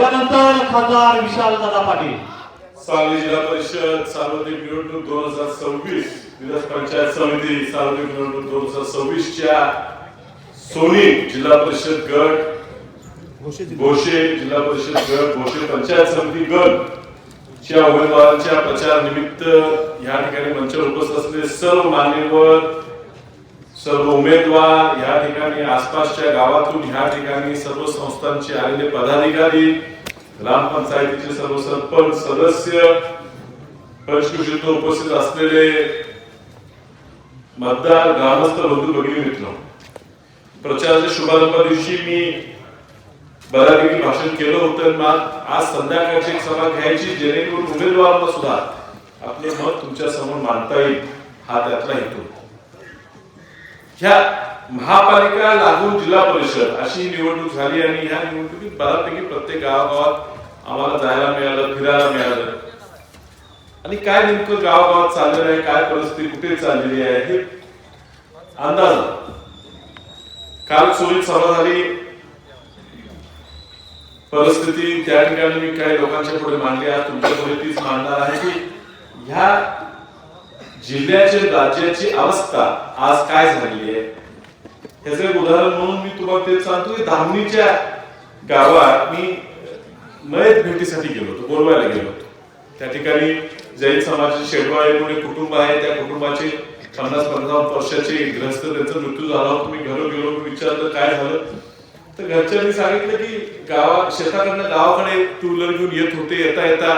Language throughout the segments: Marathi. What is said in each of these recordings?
त्यानंतर खासदार विशाल दादा पाटील. सांगली जिल्हा परिषद सार्वत्रिक निवडणूक दोन हजार सव्वीस जिल्हा पंचायत समिती सार्वत्रिक निवडणूक दोन हजार सव्वीस च्या सोनी जिल्हा परिषद गट भोशे जिल्हा परिषद गट भोशे पंचायत समिती गट च्या उमेदवारांच्या प्रचार निमित्त या ठिकाणी मंचावर उपस्थित असलेले सर्व मान्यवर सर्व उमेदवार या ठिकाणी आसपासच्या गावातून ह्या ठिकाणी सर्व संस्थांचे आलेले पदाधिकारी ग्रामपंचायतीचे सर्व सरपंच सदस्य पंचकृषीत उपस्थित असलेले मतदार ग्रामस्थ बंधू भगिनी मित्र. प्रचाराच्या शुभारंभा दिवशी मी बऱ्यापैकी भाषण केलं होतं आज संध्याकाळची एक सभा घ्यायची जेणेकरून उमेदवारांना सुद्धा आपले मत तुमच्यासमोर मांडता येईल हा त्यातला हेतू. ह्या महापालिका लागून जिल्हा परिषद अशी निवडणूक झाली आणि ह्या निवडणुकीत बऱ्यापैकी प्रत्येक गावागावात आम्हाला जायला मिळालं फिरायला मिळालं. आणि काय नेमकं गावागावात चाललेलं आहे काय परिस्थिती कुठे चाललेली आहे हे अंदाज काल सोयीत सभा झाली. परिस्थिती त्या ठिकाणी मी काही लोकांच्या पुढे मांडली. आज तुमच्यापुढे तीच मांडणार आहे की ह्या जिल्ह्याची राज्याची अवस्था आज काय झालेली आहे? ह्याचं एक उदाहरण म्हणून मी तुम्हाला तेच सांगतो. की धामणीच्या गावात मी मयत भेटीसाठी गेलो होतो बोलवायला गेलो होतो. त्या ठिकाणी जैन समाजाचे शेडवाळे म्हणून एक कुटुंब आहे त्या कुटुंबाचे पन्नास पंचावन्न वर्षाचे ग्रस्त त्यांचा मृत्यू झाला होता. मी घरून गेलो मी विचारलं काय झालं? तर घरच्यांनी सांगितलं की गावा शेताकडनं गावाकडे टू व्हीलर घेऊन येत होते येता येता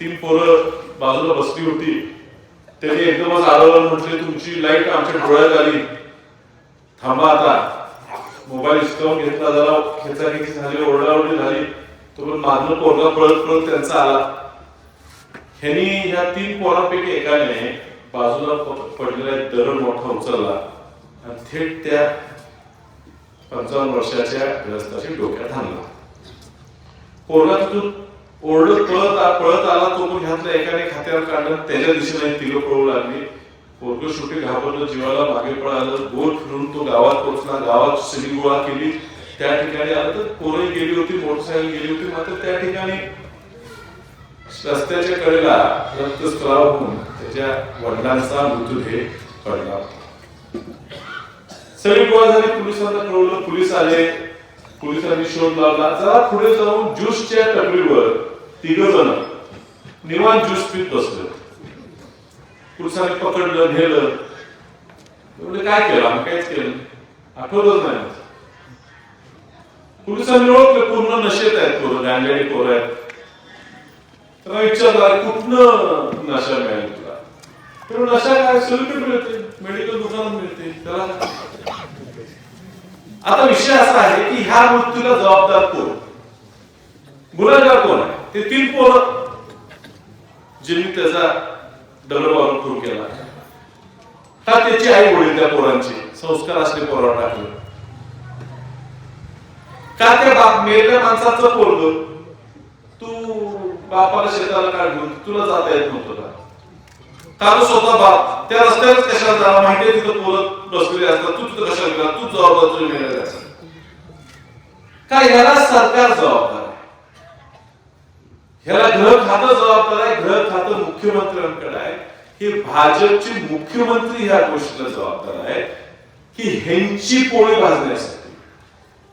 तीन पोरं बाजूला बसली होती. त्याने एकदमच आरवलं म्हटले तुमची लाइट आमच्या डोळ्यात आली. थांबा आता. मोबाईल हिसकावून घेतला जरा खेचाखेची झाली ओरडाओरडी झाली. तो पण मागणं पोरगा पळत पळत त्यांचा आला. ह्यांनी ह्या तीन पोरांपैकी एकाने बाजूला पडलेला एक दरड मोठा उचलला आणि थेट त्या पंचावन्न वर्षाच्या ग्रस्ताशी डोक्यात हाणला पोरगा तिथून ओरडत पळत पळत आला तो पण घातला एकाने खात्यावर काढलं. त्याच्या दिशेने तिघं पळू लागली. पोरग शेवटी घाबरलं जीवाला मागे पळालं. गोल फिरून तो गावात पोहोचला. गावात सगळी गोळा केली. त्या ठिकाणी आलं तर पोरं गेली होती मोटरसायकल गेली होती मात्र त्या ठिकाणी रस्त्याच्या कडेला रक्तस्त्राव होऊन त्याच्या वडिलांचा मृतदेह पडला. सगळी गोळा झाली. पोलिसांना कळवलं. पोलीस आले. पोलिसांनी शोध लावला. जरा पुढे जाऊन ज्यूसच्या टपरीवर तिघ जण निवांत ज्यूस पीत बसले. पुरुषाने पकडलं नेलं. म्हणजे काय केलं? आम्ही काहीच केलं आठवलंच नाही पोलिसांनी ओळखले पूर्ण नशेत आहेत पोरं गांजाडी पोरं आहेत. तर विचारलं कुठनं नशा मिळाली तुला? तर नशा काय? सगळीकडे मिळते. मेडिकल दुकानात मिळते. त्याला आता विषय असा आहे की ह्या मृत्यूला जबाबदार कोण? गुन्हेगार कोण आहे? ते तीन पोरं ज्यांनी त्याचा डबल मारून खून केला. का त्याची आई वडील त्या पोरांची संस्कार असले पोरावर टाकले. का त्या बाप मेलेल्या माणसाचं पोरग? तू बापाला शेताला काढ घेऊन तुला जाता येत नव्हतं का? कारण स्वतः बाप त्या रस्त्यावरच कशाला जाणार माहितीये तिथं पोरं बसलेले असतात. तू तिथं कशाला गेला? तू जबाबदार तुझ्या मिळाले असतात का याला सरकार जबाबदार? ह्याला ग्रह खातं जबाबदार आहे ग्रह खातं मुख्यमंत्र्यांकडे आहे. हे भाजपचे मुख्यमंत्री ह्या गोष्टीला जबाबदार आहे की ह्यांची पोळी भाजण्यासाठी.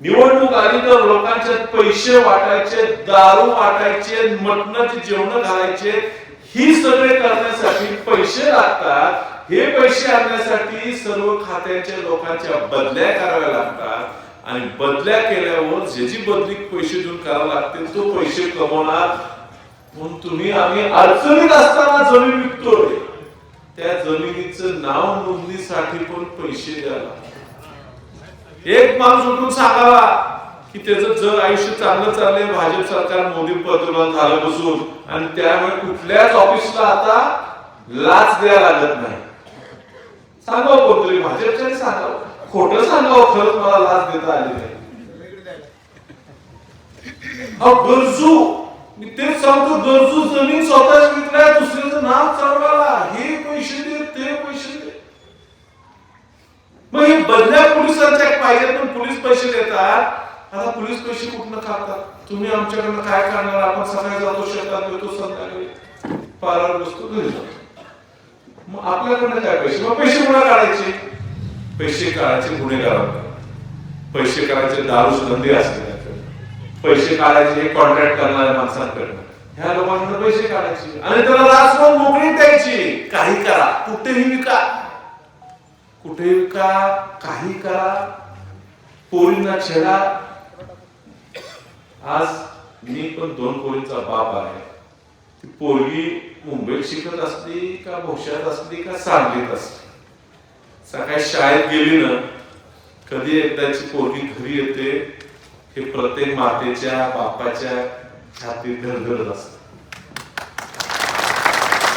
निवडणूक आली तर लोकांचे पैसे वाटायचे दारू वाटायचे मटणाचे जेवण घालायचे. ही सगळे करण्यासाठी पैसे लागतात. हे पैसे आणण्यासाठी सर्व खात्याच्या लोकांच्या बदल्या कराव्या लागतात. आणि बदल्या केल्यावर ज्याची बदली पैसे देऊन करावं लागतील तो पैसे कमवणार म्हणून तुम्ही आम्ही अडचणीत असताना जमीन विकतोय. त्या जमिनीचं नाव नोंदणीसाठी पण पैसे द्यायला एक माणूस उठून सांगावा की त्याचं जग आयुष्य चांगलं चाललंय भाजप सरकार मोदी पंतप्रधान झालं बसून. आणि त्यामुळे कुठल्याच ऑफिसला आता लाच द्यायला लागत नाही. सांगावं कोणतरी भाजपच्या सांगावं. खोटं सांगावं खरंच मला लाच देता आली नाही. गरजू मी तेच सांगतो गरजू जमीन स्वतःच विकलाय दुसऱ्याचं नाव चालवायला. हे पैसे दे ते पैसे दे. मग हे बदल्या पोलिसांच्या पाहिजे पण पोलीस पैसे देतात. आता पोलीस पैसे कुठनं खातात तुम्ही आमच्याकडनं काय करणार आपण सकाळी जातो शेतात येतो संध्याकाळी पारावर बसतो घरी जातो. मग आपल्याकडनं काय पैसे? मग पैसे कुणा काढायचे? पैसे काढायचे गुन्हेगार पैसे काढायचे दारू धंदे असते पैसे काढायचे कॉन्ट्रॅक्ट करणाऱ्या माणसांकडनं. ह्या लोकांकडून पैसे काढायचे. आणि त्याला राजभर मोकळी द्यायची. काही करा. कुठेही विका. कुठे विका. काही करा. पोरींना छेडा. आज मी पण दोन पोरींचा बाप आहे. ती पोरगी मुंबईत शिकत असली का भविष्यात असली का सांगलीत असली. सकाळी शाळेत गेली ना कधी एकदाची पोरगी घरी येते हे प्रत्येक मातेच्या बापाच्या छातीत धडधडत असत.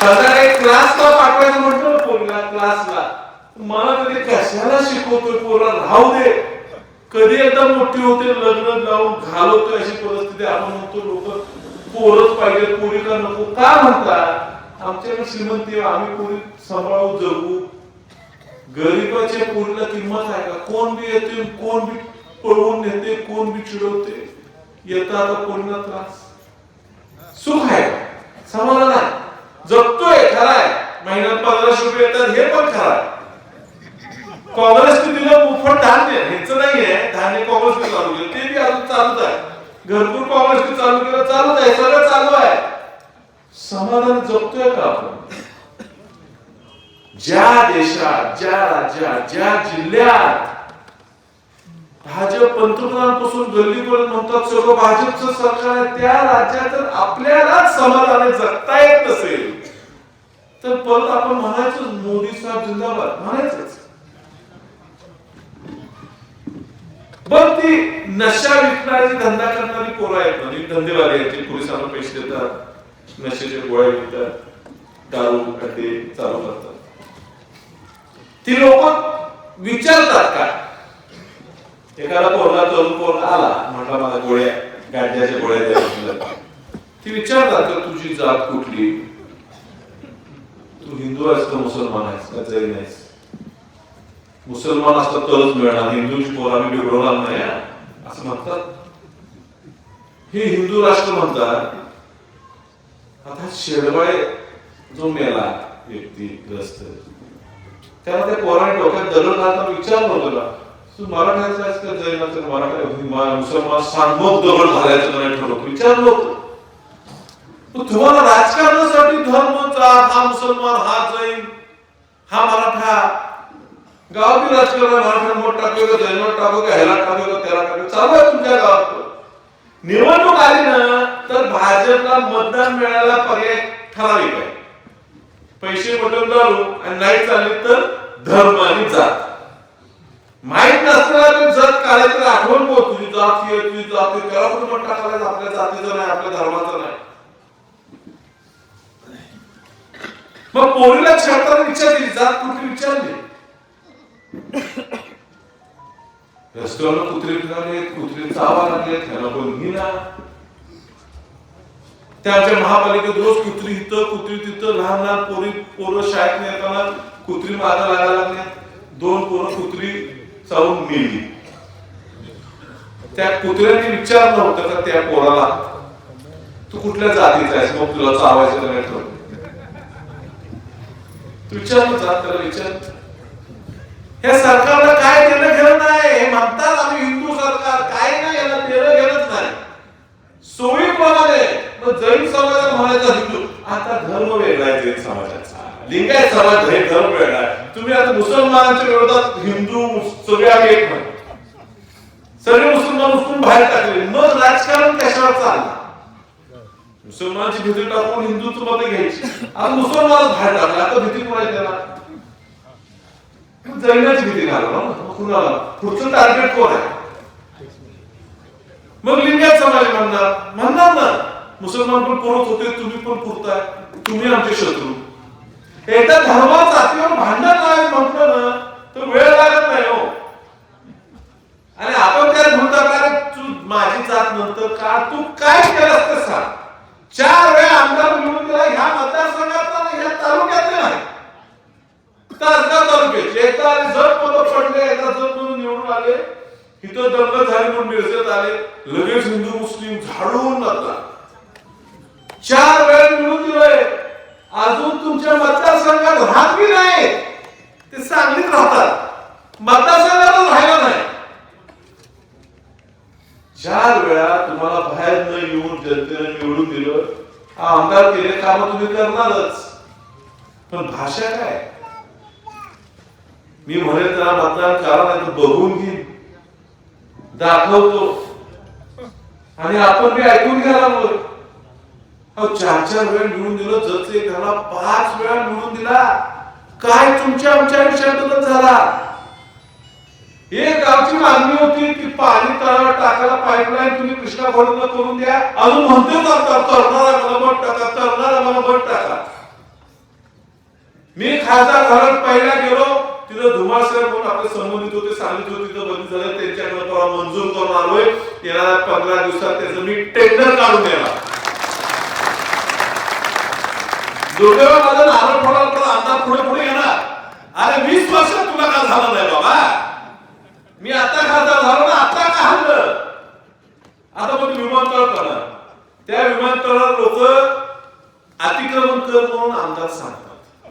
क्लास क्लासला पाठवायचं म्हटलं पोरला क्लासला मला कधी कशाला शिकवतोय पोरला राहू दे. कधी एकदा मोठी होते लग्न लावून घालवतोय अशी परिस्थिती. आपण म्हणतो लोक पोरच पाहिजे पोरी का नको. का म्हणतात आमच्याकडे श्रीमंती आम्ही पोरी सांभाळू जगू. गरीबाच्या पोरीला किंमत आहे का? कोण बी येतोय कोण बी पळवून नेते कोण बी येतात येतं आता त्रास? सुख आहे. समाधान आहे. जगतोय खरं आहे महिन्यात पंधराशे रुपये येतात हे पण खरं आहे काँग्रेसने दिलं मुफत धान्य. ह्याचं नाहीये. धान्य काँग्रेसने चालू केलं. ते बी अजून चालत आहे. घरपूर काँग्रेसने चालू केलं चालत आहे. सगळं चालू आहे. समाधान जगतोय का आपण? ज्या देशात ज्या राज्यात ज्या जिल्ह्यात भाजप पंतप्रधानापासून गल्लीपर्यंत म्हणतात सर्व भाजपचं सरकार आहे त्या राज्यात जर आपल्यालाच समाधाने जगता येत नसेल तर परत आपण म्हणायचं मोदी साहेब जिंदाबाद म्हणायचंच. बर ती नशा विकणारी धंदा करणारी पोरं आहेत ना धंदेवाले आहेत पोलिसांना पैसे देतात नशेचे गोळ्या विकतात दारू अड्डे चालू करतात. ती लोक विचारतात का? एकाला पोरला तरुण पोरला आला. म्हटला मला गोळ्या गाड्याच्या गोळ्या द्या ती विचारतात तर तुझी जात कुठली? तू हिंदू आहेस का मुसलमान आहेस? का जैन आहेस मुसलमान असतात तरच मिळणार. हिंदूची पोर आम्ही बिघडवणार नाही असं म्हणतात. हे हिंदू राष्ट्र म्हणतात आता शेडबाळे जो मेला व्यक्ती ग्रस्त त्याला त्या पोराने डोक्यात दरड घालताना विचारलं तुला मराठ्याचं आजकाल का तर मराठा मुसलमान सांगमोग दगड घालायचं नाही ठरवतो. विचारलं होतं. तुम्हाला राजकारणासाठी धर्म जात हा मुसलमान हा जैन हा मराठा. गावातील राजकारण मराठा मोठ टाकू का जैन टाकू का ह्याला टाकू का त्याला टाकू चालू आहे तुमच्या गावात. निवडणूक आली ना तर भाजपला मतदान मिळायला पर्याय ठराविक आहे. पैसे पटवून दारू आणि नाही चालले तर धर्म आणि जात. माहीत नसताना जर जात तर आठवण बोल. तुझी जात ही आहे, तुझी जात ही त्याला पण मग टाकायला आपल्या जातीचं नाही आपल्या धर्माचं नाही. मग पोरीला छळताना विचारली जात कुठली विचारली रस्त्यावर कुत्रे फिरवले कुत्रे चावा लागले त्याला पण घेणार त्याच्या महापालिकेत रोज कुत्री इथं कुत्री तिथं लहान लहान पोरी पोरं शाळेत येताना कुत्री मागा लागायला लागल्या दोन पोरं कुत्री चावून मेली. त्या कुत्र्याने विचारलं होतं का त्या पोराला तू कुठल्या जातीचा आहेस? मग तुला चावायचं नाही ठरवलं? तू विचारलं त्याला विचार या सरकारला काय देणं घेणं नाही हे म्हणतात आम्ही हिंदू सरकार काय नाही याला देणं घेणंच नाही सोयीप्रमाणे मग जैन समाज म्हणायचा हिंदू आता धर्म वेगळा आहे जैन समाजाचा लिंगायत समाज हे धर्म वेगळा आहे तुम्ही आता मुसलमानांच्या विरोधात हिंदू मुस- सगळे आम्ही एक म्हणतो सगळे मुसलमान उचलून बाहेर टाकले मग राजकारण कशावर चाललं मुसलमानाची भीती टाकून हिंदूचं मत घ्यायची आता मुसलमान बाहेर टाकला आता भीती कोणाची देणार जैनाची भीती घालवा ना मग कुणाला पुढचं टार्गेट कोण आहे मग लिंगायत समाज म्हणणार म्हणणार ना मुसलमान पण पुरत होते तुम्ही पण पुरताय. तुम्ही आमचे शत्रू. एकदा धर्मा जातीवर भांडण नाही म्हटलं ना तर वेळ लागत नाही हो. आणि आपण काय म्हणतो का तू माझी जात नंतर का? तू काय केलं ते सांग. चार वेळा आमदार निवडून दिला ह्या मतदारसंघातला नाही ह्या तालुक्यातला नाही. तासगाव तालुक्याचे एकदा आले जर पद पडले एकदा जर म्हणून निवडून आले. इथं दंगल झाली म्हणून मिरजेत आले. लगेच हिंदू मुस्लिम झाडून लागला चार वेळा मिळून दिलोय. अजून तुमच्या मतदारसंघात राहत बी नाही. ते सांगलीत राहतात. मतदारसंघातच राहिला नाही. चार वेळा तुम्हाला बाहेर न येऊन जनतेने निवडून दिलं. आमदार केले काम तुम्ही करणारच. पण भाषा काय? मी म्हणेल त्याला मतदान करा नाही तर बघून घेईन. दाखवतो. आणि आपण बी ऐकून घ्यायला बोल चार चार वेळा मिळून दिलं जसे त्याला पाच वेळा मिळून दिला. काय तुमच्या आमच्या आयुष्यात झाला? एक गावची मागणी होती की पाणी तळावर टाकायला पाईपलाईन तुम्ही कृष्णा खोडून करून द्या. अजून म्हणते जातात तरणारा मला बट टाका तरणारा मला बट टाका. मी खासदार घरात पहिला गेलो तिथं धुमासर म्हणून आपले संबंधित होते सांगितले होते तिथं बंदी झालं त्यांच्याकडे मंजूर करून आलोय. येणाऱ्या पंधरा दिवसात त्याचं मी टेंडर काढून देणार. दुर्दैव माझा नारळ फोडाल पण आता पुढे पुढे येणार. अरे वीस वर्ष तुला का झालं नाही बाबा? मी आता खासदार झालो? ना आता का हल्लं? आता मग विमानतळ करणार. त्या विमानतळावर लोक अतिक्रमण कर म्हणून आमदार सांगतात.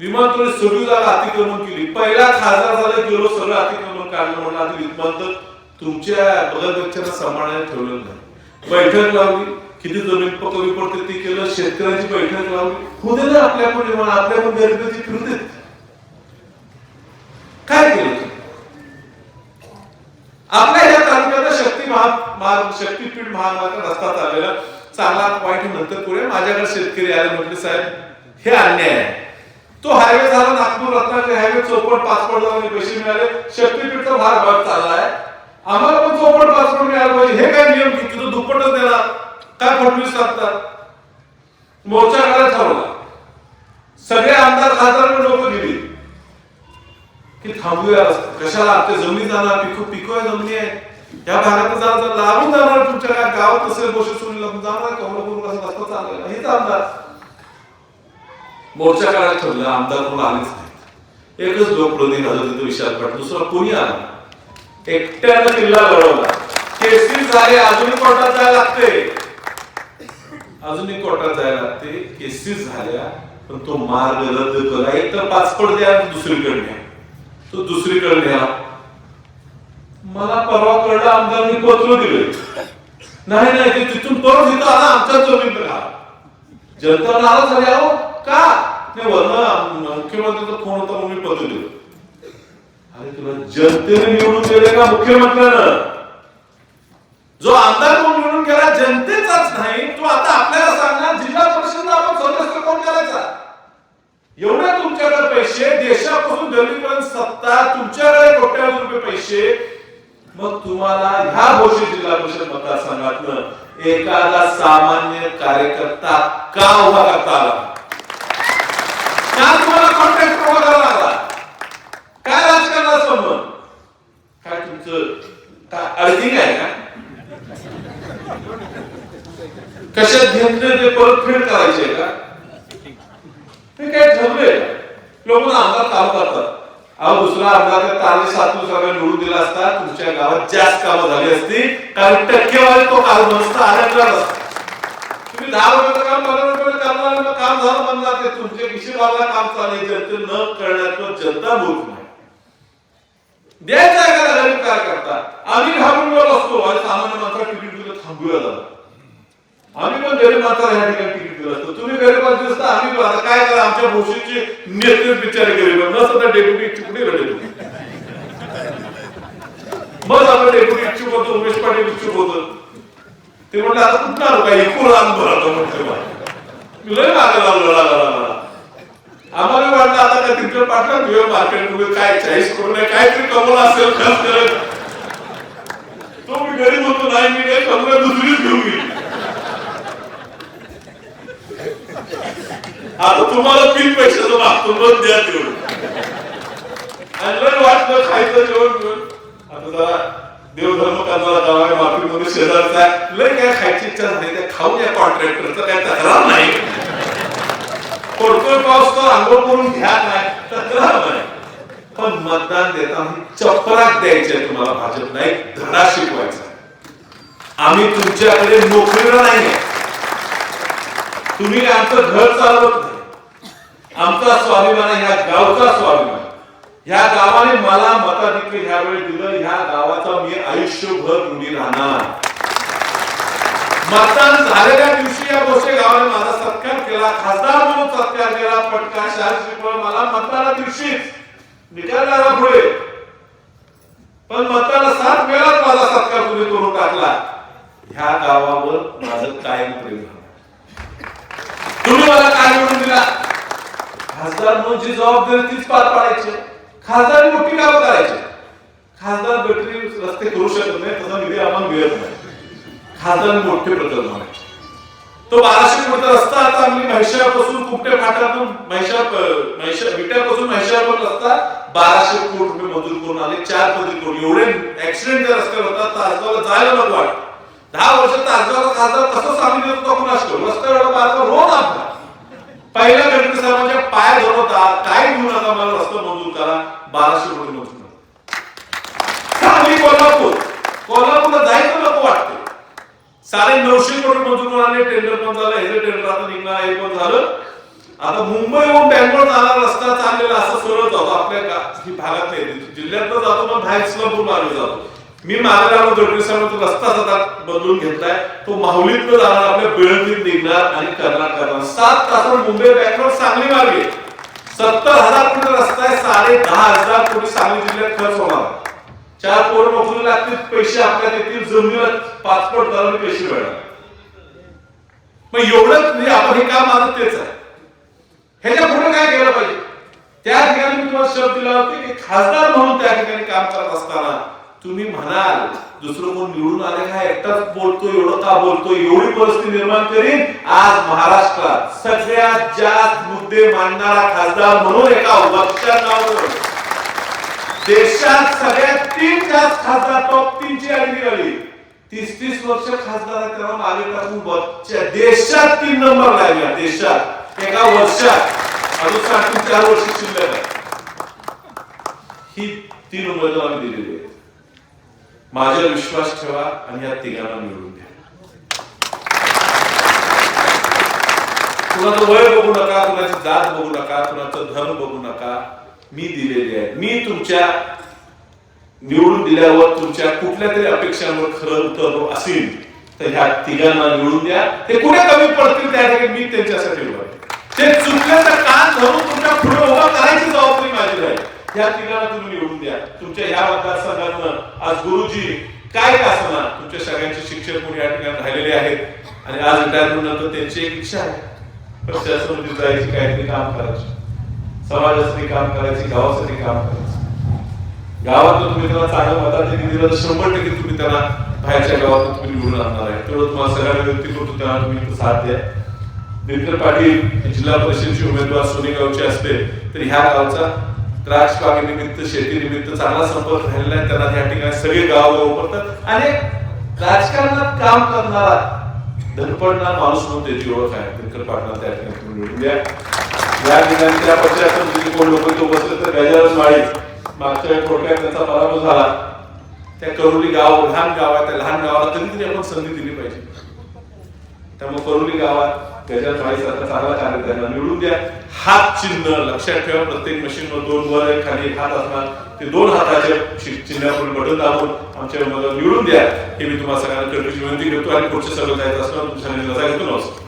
विमानतळ सगळी जागा अतिक्रमण केली. पहिला खासदार झाला गेलो सगळं अतिक्रमण काढलं म्हणून आता विमानतळ तुमच्या बगलगच्च्याला सांभाळायला ठेवलं नाही. बैठक लावली. किती जमीन कमी पडते ते केलं शेतकऱ्यांची बैठक लावली. होते ना आपल्या पण विमान आपल्या पण गरिबाची फिरते काय केलं आपल्या या तालुक्यात शक्ती महा महाग शक्तीपीठ महामार्ग रस्ता चाललेला चांगला वाईट नंतर पुढे. माझ्याकडे शेतकरी आले म्हटले साहेब हे अन्याय आहे. तो हायवे झाला नागपूर रत्नागिरी हायवे चौपट पासपोर्ट जाऊन पैसे मिळाले. शक्तीपीठचा भाग भाग चाललाय आम्हाला पण चौपट पासपोर्ट मिळाला पाहिजे. हे काय नियम? किती तो दुप्पटच देणार. काय फडणवीस लागतात मोर्चा करायला ठरवला सगळे आमदार खासदार लोक दिली की थांबूया. कशाला? आपल्या जमिनी जाणार पिको पिको आहे जमिनी आहे. या भागात जाणार लावून जाणार तुमच्या काय गावात तसे गोष्टी सोडून लागून जाणार. कमलापूर कसं रस्ता चालला हेच आमदार. मोर्चा करायला ठरलं आमदार कोण आलेच नाही एकच लोकप्रतिनिधी झालं तिथे विशाल पाटील. दुसरा कोणी आला एकट्यानं किल्ला लढवला केसरी झाले अजून कोर्टात जायला लागते अजूनही कोर्टात जायला लागते. केसेस झाल्या पण तो मार्ग रद्द करा. एक तर पासपोर्ट द्या दुसरीकडे न्या. तो दुसरीकडे न्या. मला परवा कळलं आमदारांनी पत्र दिलं नाही नाही ते तिथून परत इथं आला आमच्या जमीन राहा जनता नाराज झाली अहो का? नाही वरण मुख्यमंत्र्यांचा फोन होता म्हणून मी पत्र दिलं. अरे तुला जनतेने निवडून दिले का मुख्यमंत्र्यानं? जो आमदार कोण निवडून गेला जनतेचाच नाही तो आता आपल्याला सांगणार जिल्हा परिषदला आपण सदस्य कोण करायचा? एवढे तुमच्याकडे पैसे देशापासून दिल्लीपर्यंत सत्ता तुमच्याकडे कोट्यावधी रुपये पैसे. मग तुम्हाला ह्या गोष्टी जिल्हा परिषद मतदारसंघातनं एखादा सामान्य कार्यकर्ता का उभा करता आला? का तुम्हाला कॉन्ट्रॅक्ट उभा करावा लागला काय राजकारणाचा संबंध काय तुमचं काय अर्थिंग आहे का? कशात घेतले ते परतफेड करायचे का? हे काय ठरले लोक आमदार काम करतात. अहो दुसरा आमदार त्या सातू सगळं निवडून दिला असता तुमच्या गावात जास्त कामं झाली असती कारण टक्केवारी तो काल मस्त आल्याला असता तुम्ही दहा रुपयाचं काम पंधरा रुपये करणार मग काम झालं बंद जाते. तुमच्या विषय काम चालेल जनते न करण्याचं जनता मूर्ख नाही. द्यायचा आहे का? गरीब काय करता आम्ही घाबरून गेलो असतो. आणि सामान्य माणसा तिकीट दिलं थांबूया झालं आम्ही पण गरिबांचा माणसाला ह्या ठिकाणी तिकीट दिलं असतं. तुम्ही गरिबांचे माणसं असता आम्ही आता काय करा आमच्या भोशीचे नेते विचार केले आहेत. नसतं तर डेप्युटी इच्छुक कुठे रडे मग आपण डेप्युटी इच्छुक होतो उमेश पाटील इच्छुक होतो. ते म्हणलं आता कुठं आलो काय? एकूण आणून भरतो म्हणते लय मागे लावलं ला, आम्हाला वाटलं आता काय तिकडे पाठला तुझ्या मार्केटमध्ये काय चाळीस करून काहीतरी कमवलं असेल खर्च करत. तो मी गरीब होतो नाही मी काही कमवलं दुसरीच घेऊन गेली. आता तुम्हाला तीन पैशाचं मागतो मग द्या तेवढं आणि लय वाटलं खायचं जेवण घेऊन आता जरा देवधर्म करणारा गाव माफी माफीमध्ये शेजारचा लय काय खायची इच्छा झाली त्या खाऊ या कॉन्ट्रॅक्टरचं काय तक्रार नाही. पडतोय पाऊस तर आंघोळ करून घ्या नाही तक्रार नाही. पण मतदान देताना चपराक द्यायचे तुम्हाला भाजप. नाही धडा शिकवायचा. आम्ही तुमच्याकडे नोकरीला नाही तुम्ही आमचं घर चालवत आमचा स्वाभिमान ह्या गावचा स्वाभिमान. ह्या गावाने मला मताधिक्य ह्या वेळी दिलं ह्या गावाचा मी आयुष्यभर ऋणी राहणार. मतदान झालेल्या दिवशी या गोष्टी गावाने माझा सत्कार केला खासदार म्हणून सत्कार केला पटका शाल मला मतदाना दिवशीच निकालाला पुढे. पण मतदाना सात वेळाच माझा सत्कार तुम्ही करून टाकला. ह्या गावावर माझं कायम प्रेम तुम्ही मला काय म्हणून दिला? खासदार म्हणून जी जबाबदारी तीच पार पाडायची. खासदार मोठी कामं करायची. खासदार गटरी रस्ते करू शकत नाही तसा निधी आम्हाला मिळत नाही. खासदार मोठे प्रकल्प म्हणायचे. तो बाराशे कोटीचा रस्ता आता आम्ही म्हैशापासून कुपटे फाटातून म्हैशा म्हैशा विट्यापासून म्हैशावर रस्ता बाराशे कोटी रुपये मंजूर करून आले चार पदरी करून. एवढे ऍक्सिडेंट त्या रस्त्यावर होतात तासगावला जायला नको वाटत. दहा वर्ष तासगावला खासदार कसं सांगितलं होतं आपण असतो रस्त्यावर रस्ता रोड आपला. पहिल्या गणपती साहेबांच्या पाया धरवता काय घेऊन आता मला रस्ता मंजूर करा. बाराशे कोटी मंजूर करा. सांगली कोल्हापूर. कोल्हापूरला जायचं नको वाटते साडे नऊशे कोटी मंजूर करून टेंडर पण झालं हे टेंडर आता निघणार हे पण झालं. आता मुंबईहून बँगलोर झाला रस्ता चाललेला असं सरळ जातो. आपल्या भागात नाही जिल्ह्यातनं जातो पण बाहेर इस्लामपूर मार्गे जातो. मी माझ्या आलो गडकरी तो रस्ता सतत बदलून घेतलाय. तो माहुलीतनं जाणार आपल्या बेळंकीत निघणार आणि कर्नाटकात सात तासावर मुंबई बँकवर सांगली मार्गे सत्तर हजार कोटी रस्ता आहे साडे दहा हजार कोटी सांगली जिल्ह्यात खर्च होणार. चार पोरं मजुरी लागतील पैसे आपल्यात येतील जमिनीला पासपोर्ट झालं पैसे मिळणार. मग एवढंच म्हणजे आपण हे काम माझं तेच आहे. ह्याच्या पुढे काय केलं पाहिजे? त्या ठिकाणी मी तुम्हाला शब्द दिला होता की खासदार म्हणून त्या ठिकाणी काम करत असताना तुम्ही म्हणाल दुसरं कोण निवडून आले का? एकटाच बोलतो एवढं का बोलतो एवढी परिस्थिती निर्माण करीन आज महाराष्ट्रात. सगळ्यात जास्त मुद्दे मांडणारा खासदार म्हणून एका वक्त्यांना देशात सगळ्यात तीन जास्त खासदार टॉप तीन ची यादी निघाली. तीस तीस वर्ष खासदार त्याला मागे टाकून देशात तीन नंबर लागला देशात. एका वर्षात. अजून साठी चार वर्ष शिल्लक आहे ही तीन उमेदवार दिलेली आहे माझ्यावर विश्वास ठेवा आणि या तिघांना निवडून द्या. कुणाचं वय बघू नका कुणाची जात बघू नका कुणाचं धन बघू नका. मी दिलेली आहे. मी तुमच्या निवडून दिल्यावर तुमच्या कुठल्या तरी अपेक्षांवर खरं उतरलो असेल तर ह्या तिघांना निवडून द्या. ते कुठे कमी पडतील त्या ठिकाणी मी त्यांच्यासाठी उभा ते चुकल्याचं कान धरून तुमच्यापुढे उभा करायची जबाबदारी माझी त्या तिघांना तुम्ही निवडून द्या. तुमच्या ह्या मतदारसंघातनं आज गुरुजी काय का असणार तुमच्या सगळ्यांचे शिक्षक कोणी या ठिकाणी राहिलेले आहेत. आणि आज रिटायरमेंट नंतर त्यांची एक इच्छा आहे. पक्षासमितीत जायची काहीतरी काम करायची. समाजासाठी काम करायची गावासाठी काम करायचं. गावातून तुम्ही त्यांना चांगलं मताधिकारी दिलं तर शंभर टक्के तुम्ही त्यांना बाहेरच्या गावातून तुम्ही निवडून आणणार आहे. तेवढं तुम्हाला सगळ्या व्यक्ती करतो त्यांना तुम्ही साथ द्या. दिनकर पाटील जिल्हा परिषदेचे उमेदवार सोनेगावचे असते तर ह्या गावचा द्राक्ष शेतीनिमित्त चांगला संपर्क राहिलेला आहे. त्यांना त्या ठिकाणी सगळे गाव वापरतात आणि राजकारणात काम करणारा धनपडणार माणूस म्हणून त्याची ओळख आहे. दिनकर पाटला त्या ठिकाणी तुम्ही द्या. या ठिकाणी त्या पक्षात कोण लोक तो बसले तर गजानन माळी मागच्या थोडक्यात त्यांचा पराभव झाला. त्या करोली गाव लहान गाव आहे. त्या लहान गावाला कधीतरी आपण संधी दिली पाहिजे. त्यामुळे करोली गावात त्याच्या चॉईस आता चांगला कार्य त्यांना निवडून द्या. हात चिन्ह लक्षात ठेवा. प्रत्येक मशीन वर दोन वर एक खाली एक हात असणार. ते दोन हाताच्या शि- चिन्हावर बटन दाबून आमच्या उमेदवार निवडून द्या. हे मी तुम्हाला सगळ्यांना कळण्याची विनंती करतो. आणि पुढचे सगळं जायचं असणार तुमच्या घेतो नमस्कार